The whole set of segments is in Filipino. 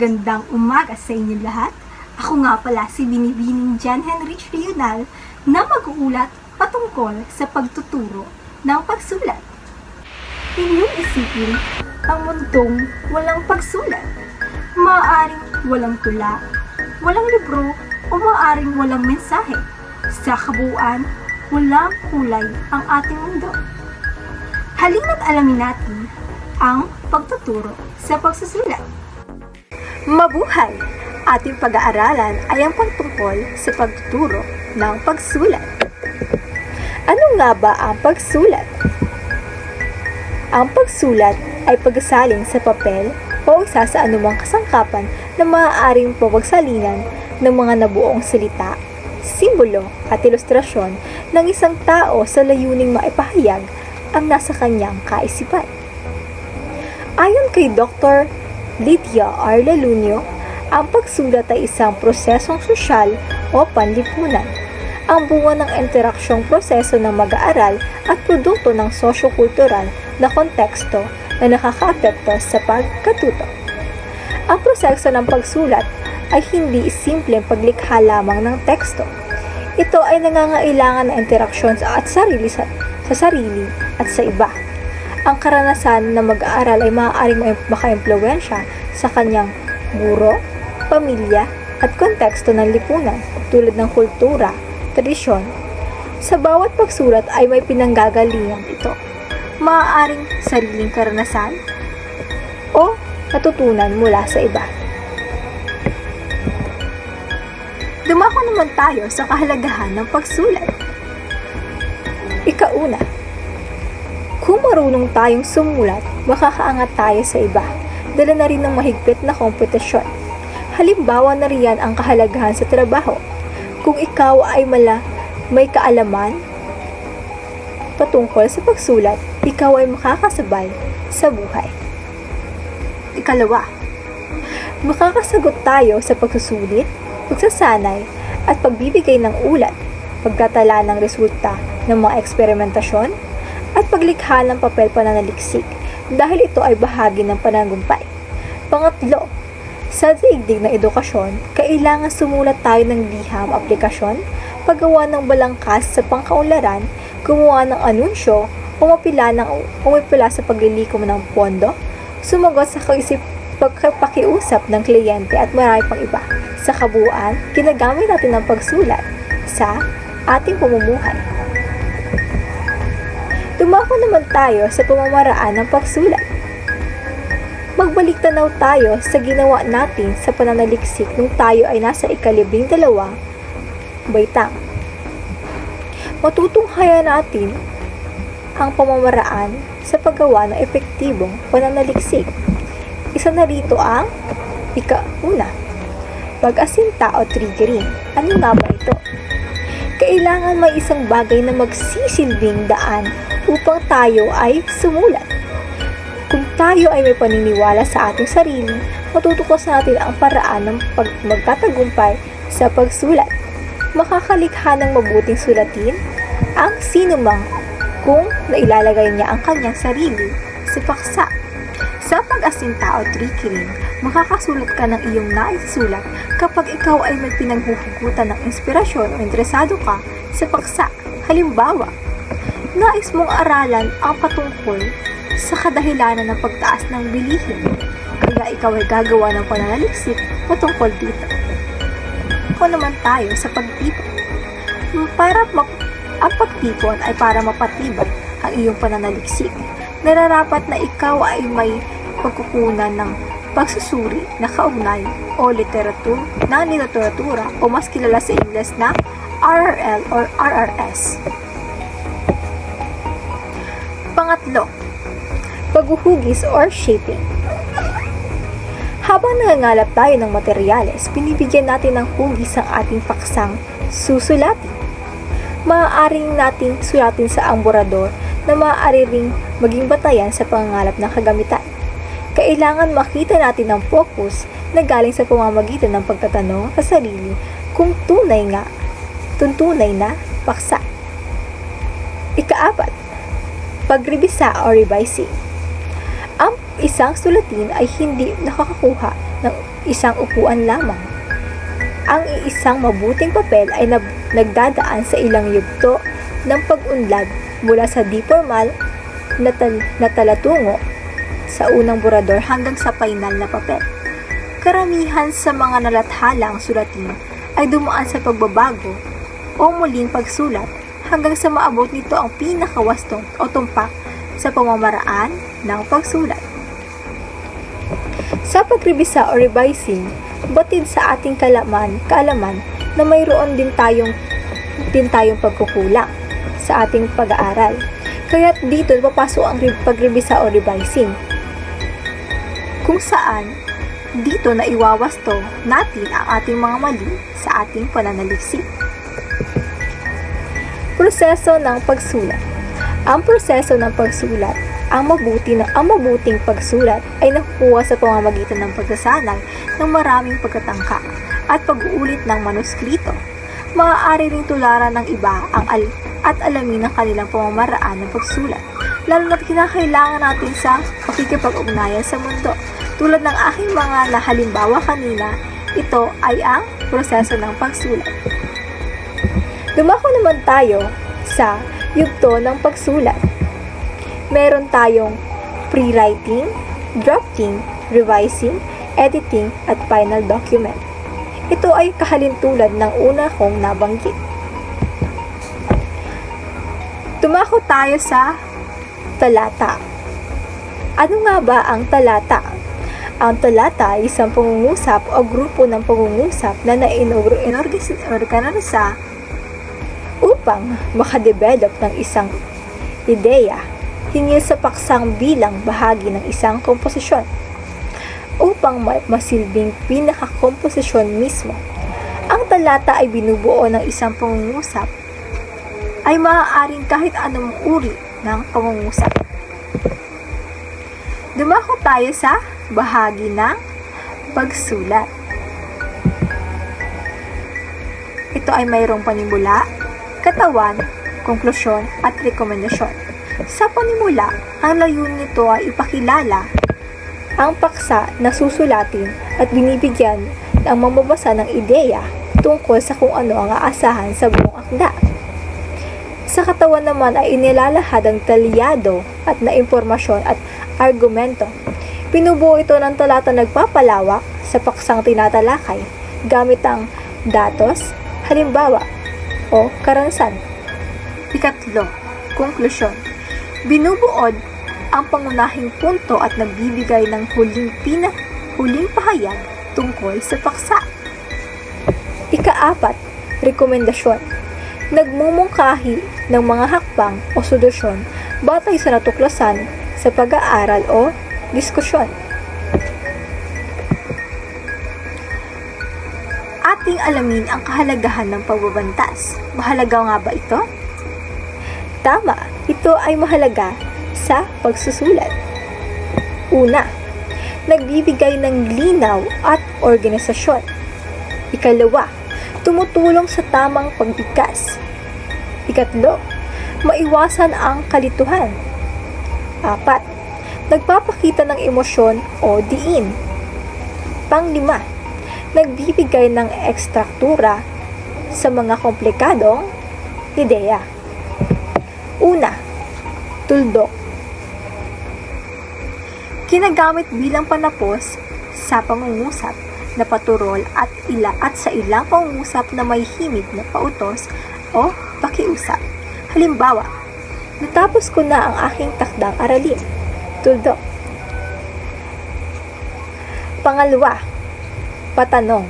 Magandang umaga sa inyo lahat. Ako nga pala si Binibining Jan Henrich Rional na mag-uulat patungkol sa pagtuturo ng pagsulat. Inyong isipin ang mundong walang pagsulat. Maaaring walang tula, walang libro, o maaaring walang mensahe. Sa kabuuan, walang kulay ang ating mundo. Halina't alamin natin ang pagtuturo sa pagsusulat. Mabuhay! Ating pag-aaralan ay ang pagtungkol sa pagtuturo ng pagsulat. Ano nga ba ang pagsulat? Ang pagsulat ay pagsaling sa papel o isa sa anumang kasangkapan na maaaring pawagsalinan ng mga nabuong salita, simbolo at ilustrasyon ng isang tao sa layuning maipahayag ang nasa kanyang kaisipan. Ayon kay Dr. Lydia R. Lalunio, ang pagsulat ay isang prosesong sosyal o panlipunan. Ang bunga ng interaksyong proseso ng mag-aaral at produkto ng sosyo-kultural na konteksto na nakakaapekto sa pagkatuto. Ang proseso ng pagsulat ay hindi simpleng paglikha lamang ng teksto. Ito ay nangangailangan ng interaksyon at sarili sa, sa sarili at sa iba ang karanasan na mag-aaral ay maaaring makaimpluwensya sa kanyang guro, pamilya, at konteksto ng lipunan tulad ng kultura, tradisyon. Sa bawat pagsulat ay may pinanggagalingan ito. Maaaring sariling karanasan o natutunan mula sa iba. Dumako naman tayo sa kahalagahan ng pagsulat. Ikauna, kung marunong tayong sumulat, makakaangat tayo sa iba. Dala na rin ng mahigpit na kompetisyon. Halimbawa na riyan ang kahalagahan sa trabaho. Kung ikaw ay mala may kaalaman patungkol sa pagsulat, ikaw ay makakasabay sa buhay. Ikalawa, makakasagot tayo sa pagsusulit, pagsasanay, at pagbibigay ng ulat, pagtatala ng resulta ng mga eksperimentasyon, paglikha ng papel pananaliksik dahil ito ay bahagi ng panangumpay. Pangatlo, sa daigdig ng edukasyon, kailangan sumulat tayo ng liham aplikasyon, paggawa ng balangkas sa pangkaunlaran, gumawa ng anunsyo, umapila, ng, umapila sa paglilikom ng pondo, sumagot sa kaisip pagpakiusap ng kliyente at marami pang iba. Sa kabuuan, ginagamit natin ang pagsulat sa ating pamumuhay. Dumako naman tayo sa pamamaraan ng pagsulat. Magbalik tanaw tayo sa ginawa natin sa pananaliksik nung tayo ay nasa ikalibing dalawa, baitang. Matutunghayan natin ang pamamaraan sa paggawa ng epektibong pananaliksik. Isa na rito ang ika-una, pag-asinta o triggering. Ano nga ba ito? Kailangan may isang bagay na magsisilbing daan upang tayo ay sumulat. Kung tayo ay may paniniwala sa ating sarili, matutukos natin ang paraan ng pag magtatagumpay sa pagsulat. Makakalikha ng mabuting sulatin ang sinumang kung nailalagay niya ang kanyang sarili sa paksa. Sa pag-asinta o trickery, makakasulat ka ng iyong naisulat kapag ikaw ay may pinaghuhugutan ng inspirasyon o interesado ka sa paksa. Halimbawa, nais mong aralan ang patungkol sa kadahilanan ng pagtaas ng bilihin. Kaya ikaw ay gagawa ng pananaliksik patungkol dito. Ako naman tayo sa pagtipon. Para ma- ang pagtipon ay para mapatibay ang iyong pananaliksik. Nararapat na ikaw ay may pagkukunan ng pagsusuri na kaugnay o literatur na literatura o mas kilala sa Ingles na RRL or RRS. Pangatlo, paghuhugis or shaping. Habang nangangalap tayo ng materyales, binibigyan natin ng hugis ang ating paksang susulatin. Maaaring nating sulatin sa amburador na maaari ring maging batayan sa pangangalap ng kagamitan. Kailangan makita natin ang focus na galing sa pamamagitan ng pagtatanong sa sarili kung tunay nga, tuntunay na paksa. Ikaapat, pagrebisa o revising. Ang isang sulatin ay hindi nakakakuha ng isang upuan lamang. Ang iisang mabuting papel ay nab- nagdadaan sa ilang yugto ng pag-unlad mula sa di formal na, tal- na talatungo sa unang borador hanggang sa final na papel. Karamihan sa mga nalathalang sulatin ay dumaan sa pagbabago o muling pagsulat hanggang sa maabot nito ang pinakawastong o tumpak sa pamamaraan ng pagsulat. Sa pagrebisa o revising, batid sa ating kalaman, kaalaman na mayroon din tayong din tayong pagkukulang sa ating pag-aaral. Kaya't dito papasok ang re- pagrebisa o revising. Kung saan dito na iwawasto natin ang ating mga mali sa ating pananaliksik. Proseso ng pagsulat. Ang proseso ng pagsulat, ang mabuti na ang mabuting pagsulat ay nakukuha sa pamamagitan ng pagsasanay ng maraming pagkatangka at pag-uulit ng manuskrito. Maaari ring tularan ng iba ang al at alamin ang kanilang pamamaraan ng pagsulat, lalo na't kinakailangan natin sa pakikipag-ugnayan sa mundo. Tulad ng aking mga nahalimbawa kanina, ito ay ang proseso ng pagsulat. Dumako naman tayo sa yugto ng pagsulat. Meron tayong pre-writing, drafting, revising, editing, at final document. Ito ay kahalintulad ng una kong nabanggit. Tumako tayo sa talata. Ano nga ba ang talata? Ang talata ay isang pangungusap o grupo ng pangungusap na nainorganisa upang makadevelop ng isang ideya hinggil sa paksang bilang bahagi ng isang komposisyon upang ma- masilbing pinakakomposisyon mismo. Ang talata ay binubuo ng isang pangungusap ay maaaring kahit anong uri ng pangungusap. Dumako tayo sa bahagi ng pagsulat. Ito ay mayroong panimula, katawan, konklusyon at rekomendasyon. Sa panimula, ang layunin nito ay ipakilala ang paksa na susulatin at binibigyan ng mamabasa ng ideya tungkol sa kung ano ang aasahan sa buong akda. Sa katawan naman ay inilalahad ang talyado at na impormasyon at argumento. Pinubuo ito ng talata nagpapalawak sa paksang tinatalakay gamit ang datos, halimbawa, o karansan. Ikatlo, konklusyon. Binubuod ang pangunahing punto at nagbibigay ng huling pina, huling pahayag tungkol sa paksa. Ikaapat, rekomendasyon. Nagmumungkahi ng mga hakbang o solusyon batay sa natuklasan sa pag-aaral o diskusyon. Ating alamin ang kahalagahan ng pagbabantas. Mahalaga nga ba ito? Tama, ito ay mahalaga sa pagsusulat. Una, nagbibigay ng linaw at organisasyon. Ikalawa, tumutulong sa tamang pagbigkas. Ikatlo, maiwasan ang kalituhan. Apat, nagpapakita ng emosyon o diin. Panglima, nagbibigay ng ekstruktura sa mga komplikadong ideya. Una, tuldok. Kinagamit bilang panapos sa pangungusap na paturol at ila at sa ilang pangungusap na may himig na pautos o pakiusap. Halimbawa, natapos ko na ang aking takdang aralin. Tuldok. Pangalawa, patanong.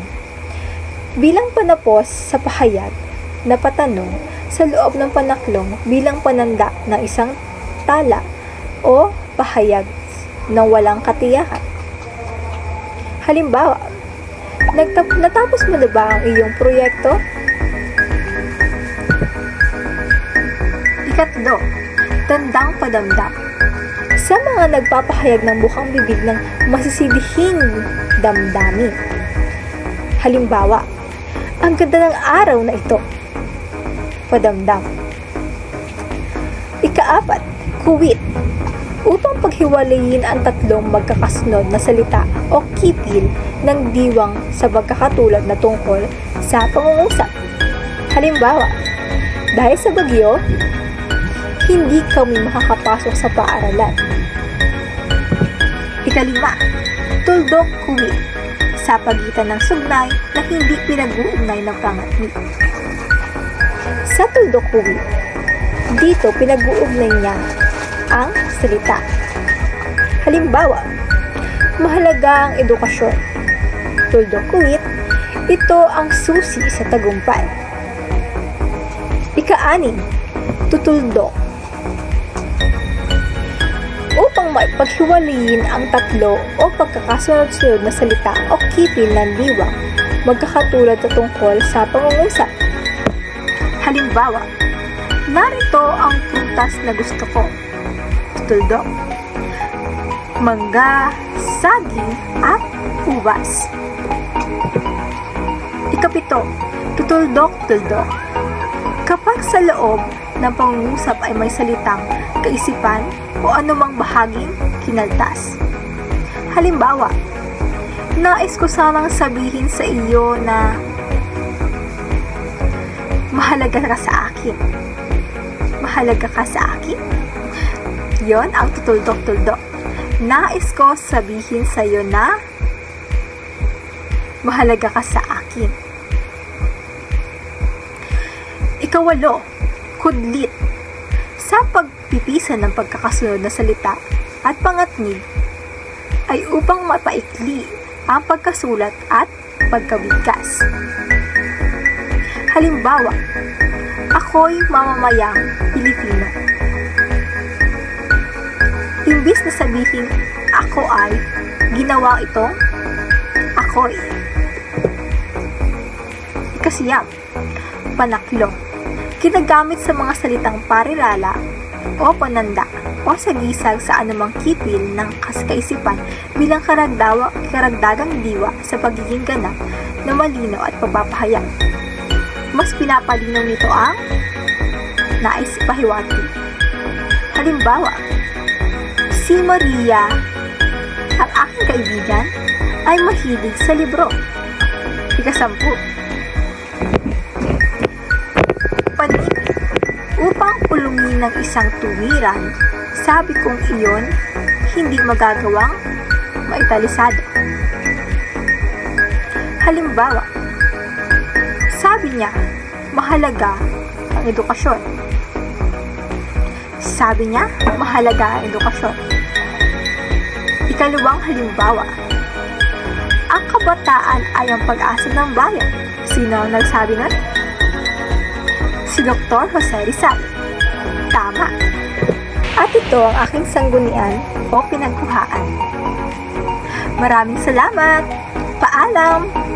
Bilang panapos sa pahayag na patanong sa loob ng panaklong bilang pananda ng isang tala o pahayag ng walang katiyakan. Halimbawa, nagtap- natapos mo na ba ang iyong proyekto? Ikatlo, tandang padamdam. Sa mga nagpapahayag ng bukang bibig ng masisidihing damdamin. Halimbawa, ang ganda ng araw na ito. Padamdam. Ikaapat, kuwit. upang paghiwalayin ang tatlong magkakasunod na salita o kipil ng diwang sa magkakatulad na tungkol sa pangungusap. Halimbawa, dahil sa bagyo, hindi kami makakapasok sa paaralan. Ikalima, tuldok kuwi sa pagitan ng sugnay na hindi pinag-uugnay ng pangatni. Sa tuldok kuwi, dito pinag-uugnay niya ang salita. Halimbawa, mahalaga ang edukasyon. Tuldok kuwit, ito ang susi sa tagumpay. Ika-anim, tutuldok. Upang maipaghiwalayin ang tatlo o pagkakasunod-sunod na salita o kipil ng diwang, magkakatulad sa tungkol sa pangungusap. Halimbawa, narito ang prutas na gusto ko. Tutuldok. Mangga, saging, at ubas. Ikapito, tutuldok-tuldok. Kapag sa loob ng pangungusap ay may salitang kaisipan o anumang bahaging kinaltas. Halimbawa, nais ko sanang sabihin sa iyo na mahalaga ka sa akin. Mahalaga ka sa akin? Yon ang tutuldok-tuldok. Nais ko sabihin sa iyo na mahalaga ka sa akin. Ikawalo, kudlit. Sa pagpipisan ng pagkakasunod na salita at pangatnig ay upang mapaikli ang pagkasulat at pagkabigkas. Halimbawa, ako'y mamamayang Pilipino. Imbis na sabihin ako ay ginawa itong ako'y. Ikasiyam, panaklo. Ginagamit sa mga salitang parirala o pananda o sagisag sa anumang kipil ng kaskaisipan bilang karagdawa, karagdagang diwa sa pagiging ganap na malinaw at pagpapahayag. Mas pinapalinaw nito ang nais ipahiwati. Halimbawa, si Maria, ang aking kaibigan, ay mahilig sa libro. Ikasampu, Pulungin ng isang tuwiran, sabi kong iyon hindi magagawang maitalisado. Halimbawa, sabi niya, mahalaga ang edukasyon. Sabi niya, mahalaga ang edukasyon. Ikalawang halimbawa, ang kabataan ay ang pag-asa ng bayan. Sino ang nagsabi nun? Si Dr. Jose Rizal. Tama. At ito ang aking sanggunian o pinagkuhaan. Maraming salamat. Paalam!